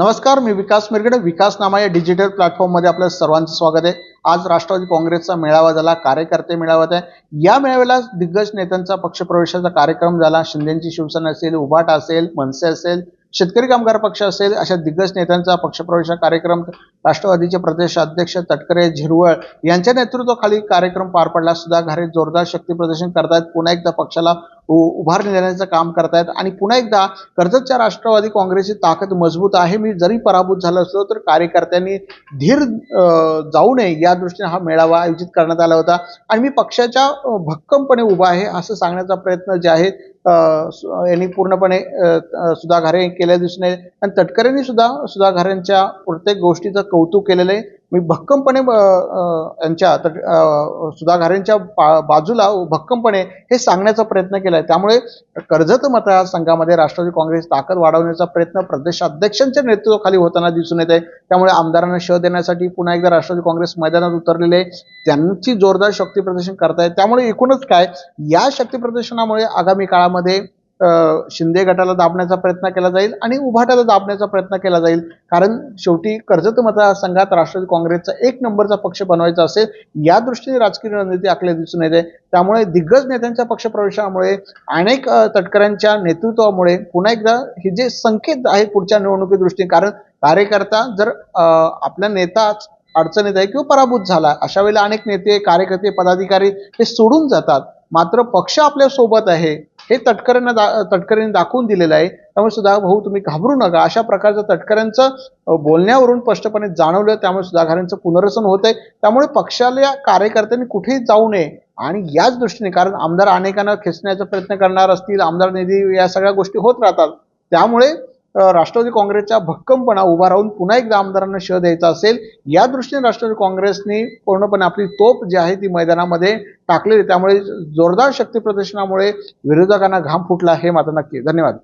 नमस्कार मी विकास मिरगडे. विकास नामा या डिजिटल प्लॅटफॉर्ममध्ये आपलं सर्वांचं स्वागत आहे. आज राष्ट्रवादी काँग्रेसचा मेळावा झाला कार्यकर्ते मेळावा आहे. या मेळाव्याला दिग्गज नेत्यांचा पक्षप्रवेशाचा कार्यक्रम झाला. शिंदेची शिवसेना असेल उभाटा असेल मनसे असेल शेतकरी कामगार पक्ष असेल अशा दिग्गज नेत्यांचा पक्षप्रवेश कार्यक्रम राष्ट्रवादीचे प्रदेश अध्यक्ष तटकरे झिरवळ यांच्या नेतृत्वाखाली कार्यक्रम पार पडला. सुद्धा घरे जोरदार शक्ती प्रदर्शन करतायत. पुन्हा एकदा पक्षाला उभारणी देण्याचं काम करतायत. आणि पुन्हा एकदा कर्जतच्या राष्ट्रवादी काँग्रेसची ताकद मजबूत आहे. मी जरी पराभूत झालो असलो तर कार्यकर्त्यांनी धीर जाऊ नये या दृष्टीने हा मेळावा आयोजित करण्यात आला होता. आणि मी पक्षाच्या भक्कमपणे उभा आहे असं सांगण्याचा प्रयत्न जे आहे सु- यांनी पूर्णपणे सुधाघारे केल्या दिसून आणि तटकरेंनी सुद्धा सुधाघारेंच्या प्रत्येक गोष्टीचं कौतुक केलेलं आहे. मी भक्कमपणे यांच्या तर सुधाघारेंच्या पा बा- बाजूला भक्कमपणे हे सांगण्याचा प्रयत्न केला आहे त्यामुळे कर्जत मतदारसंघामध्ये राष्ट्रवादी काँग्रेस ताकद वाढवण्याचा प्रयत्न प्रदेशाध्यक्षांच्या नेतृत्वाखाली होताना दिसून येत आहे त्यामुळे आमदारांना शह देण्यासाठी पुन्हा एकदा राष्ट्रवादी काँग्रेस मैदानात उतरलेले आहे. त्यांची जोरदार शक्ती प्रदर्शन करतायत. त्यामुळे एकूणच काय? या शक्ती प्रदर्शनामुळे आगामी काळामध्ये शिंदे गटाला दाबण्याचा प्रयत्न केला जाईल आणि उभाटाला दाबण्याचा प्रयत्न केला जाईल. कारण शेवटी कर्जत मतदारसंघात राष्ट्रवादी काँग्रेसचा एक नंबरचा पक्ष बनवायचा असेल या दृष्टीने राजकीय रणनीती आखल्या दिसून येते. त्यामुळे दिग्गज नेत्यांच्या पक्षप्रवेशामुळे अनेक तटकऱ्यांच्या नेतृत्वामुळे पुन्हा एकदा हे जे संकेत आहेत पुढच्या निवडणुकी दृष्टीने कारण कार्यकर्ता जर आपल्या आपला नेताच अडचणीत आहे किंवा पराभूत झाला अशा वेळेला अनेक नेते कार्यकर्ते पदाधिकारी हे सोडून जातात. मात्र पक्ष आपल्यासोबत आहे. हे तटकऱ्यांना दा तटकऱ्यांनी दाखवून दिलेलं आहे. त्यामुळे सुद्धा भाऊ तुम्ही घाबरू नका. अशा प्रकारचं तटकऱ्यांचं बोलण्यावरून स्पष्टपणे जाणवलं. त्यामुळे सुधाकरांचं पुनर्वसन होत आहे. त्यामुळे पक्षाला कार्यकर्त्यांनी कुठेही जाऊ नये. आणि याच दृष्टीने कारण आमदार अनेकांना खेचण्याचा प्रयत्न करणार असतील आमदार निधी या सगळ्या गोष्टी होत राहतात. त्यामुळे राष्ट्रवादी काँग्रेसच्या भक्कमपणा उभा राहून पुन्हा एकदा आमदारांना शह द्यायचा असेल या दृष्टीने राष्ट्रवादी काँग्रेसनी पूर्णपणे आपली तोप जी आहे ती मैदानामध्ये टाकलेली त्यामुळे जोरदार शक्ती प्रदर्शनामुळे विरोधकांना घाम फुटला हे मात्र नक्की धन्यवाद.